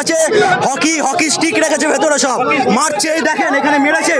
আছে hockey hockey stick রেখেছে ভেতরে সব। মারছে এই দেখেন এখানে মেরেছে।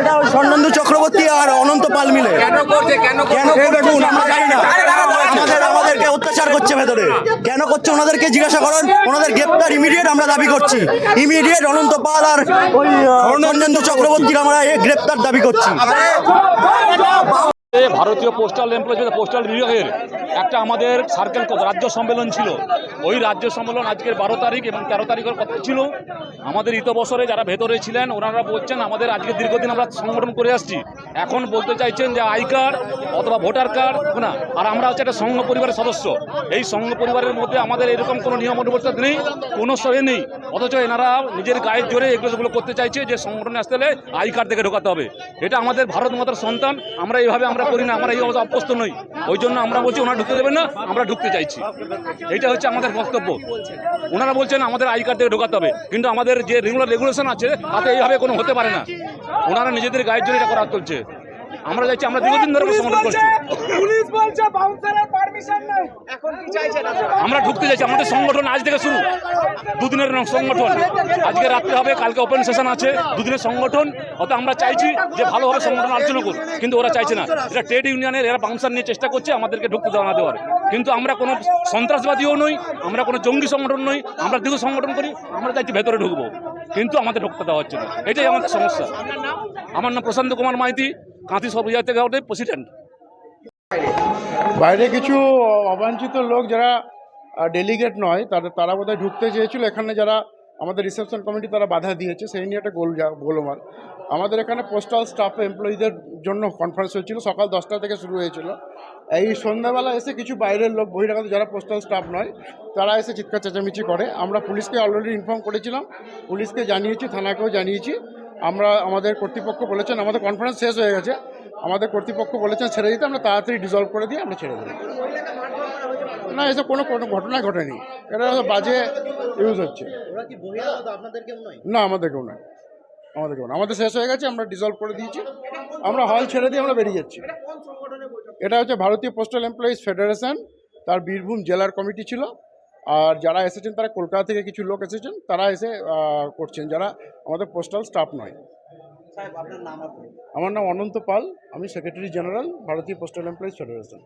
এটা ওই স্বর্ণেন্দু চক্রবর্তী আর অনন্ত পাল মিলে। কেন করছে কেন কেন করছে আমরা জানি না। করছে ভেতরে? কেন করছে? ওনাদেরকে জিজ্ঞাসা করুন। ওনাদের গ্রেপ্তার ইমিডিয়েট আমরা দাবি করছি। ইমিডিয়েট অনন্ত পাল আর ওই চক্রবর্তীর আমরা গ্রেপ্তার দাবি করছি। ভারতীয় পোস্টাল এমপ্লয়িজ পোস্টাল বিভাগের একটা আমাদের সার্কেল রাজ্য সম্মেলন ছিল। ওই রাজ্য সম্মেলন আজকের বারো তারিখ এবং তেরো তারিখের কথা ছিল। আমাদের ইত বছরে যারা ভেতরে ছিলেন, ওনারা বলছেন, আমাদের আজকে দীর্ঘদিন আমরা সংগঠন করে আসছি। এখন বলতে চাইছেন যে আই কার্ড অথবা ভোটার কার্ড, না, আর আমরা হচ্ছে একটা সংঘ পরিবারের সদস্য। এই সংঘ পরিবারের মধ্যে আমাদের এরকম কোনো নিয়ম অনুবর্তন নেই, কোনো সয়ে নেই। অথচ এনারা নিজের গায়ের জোরে এগুলো করতে চাইছে যে সংগঠনে আসতে হলে আই কার্ড দেখে ঢোকাতে হবে। এটা আমাদের ভারত মাতার সন্তান, আমরা এইভাবে আমরা করি না আমরা এই অবস্থা অভ্যস্ত নই। ওই জন্য আমরা বলছি ওনারা ঢুকতে দেবেন না আমরা ঢুকতে চাইছি। এটা হচ্ছে আমাদের বক্তব্য। ওনারা বলছেন আমাদের আই কার্ড থেকে ঢোকাতে হবে। কিন্তু আমাদের যে রেগুলার রেগুলেশন আছে তাতে এইভাবে কোনো হতে পারে না। ওনারা নিজেদের গায়ের জন্য এটা করা চলছে আমরা চাইছি আমরা দীর্ঘদিন ধরে সংগঠন করছি। পুলিশ বলছে আমরা ঢুকতে চাইছি আমাদের সংগঠন আজ থেকে শুরু। দুদিনের সংগঠন। আজকে রাত্রে হবে কালকে ওপেন সেশন আছে। দুদিনের সংগঠন। অত আমরা চাইছি যে ভালোভাবে সংগঠন আলোচনা করুন কিন্তু ওরা চাইছে না। এটা ট্রেড ইউনিয়নের এরা বাউন্সার নিয়ে চেষ্টা করছে আমাদেরকে ঢুকতে দেওয়া না দেওয়ার। কিন্তু আমরা কোনো সন্ত্রাসবাদীও নই আমরা কোনো জঙ্গি সংগঠন নই। আমরা দীর্ঘ সংগঠন করি আমরা চাইছি ভেতরে ঢুকবো। কিন্তু আমাদের ঢুকতে দেওয়া হচ্ছে না। এটাই আমাদের সমস্যা। আমার নাম প্রশান্ত কুমার মাইতি কাঁথি সবজাতি গাউটের প্রেসিডেন্ট বাইরে কিছু অবাঞ্ছিত লোক যারা ডেলিগেট নয় তাদের তারা বোধহয় ঢুকতে চেয়েছিল। এখানে যারা আমাদের রিসেপশন কমিটি তারা বাধা দিয়েছে। সেই নিয়ে একটা গোল গোলমাল। আমাদের এখানে পোস্টাল স্টাফ এমপ্লয়ীদের জন্য কনফারেন্স হয়েছিল। সকাল দশটা থেকে শুরু হয়েছিল। এই সন্ধ্যাবেলা এসে কিছু বাইরের লোক, বহিরাগত যারা পোস্টাল স্টাফ নয়, তারা এসে চিৎকার চেঁচামেচি করে। আমরা পুলিশকে অলরেডি ইনফর্ম করেছিলাম। পুলিশকে জানিয়েছি, থানাকেও জানিয়েছি। আমরা আমাদের কর্তৃপক্ষ বলেছেন, আমাদের কনফারেন্স শেষ হয়ে গেছে। আমাদের কর্তৃপক্ষ বলেছেন ছেড়ে দিতে আমরা তাড়াতাড়ি ডিজলভ করে দিয়ে আমরা ছেড়ে দেবো। না এসব কোনো কোনো ঘটনা। ঘটেনি এটা বাজে ইউজ হচ্ছে। না আমাদের কেউ নয়। আমাদের কেউ আমাদের শেষ হয়ে গেছে আমরা ডিজলভ করে দিয়েছি। আমরা হল ছেড়ে দিয়ে আমরা বেরিয়ে যাচ্ছি। এটা হচ্ছে ভারতীয় পোস্টাল এমপ্লয়িজ ফেডারেশন তার বীরভূম জেলার কমিটি ছিল। আর যারা এসেছেন তারা কলকাতা থেকে কিছু লোক এসেছেন তারা এসে করছেন। যারা আমাদের পোস্টাল স্টাফ নয়। আমার নাম অনন্ত পাল আমি সেক্রেটারি জেনারেল ভারতীয় পোস্টাল এমপ্লয়িজ ফেডারেশন।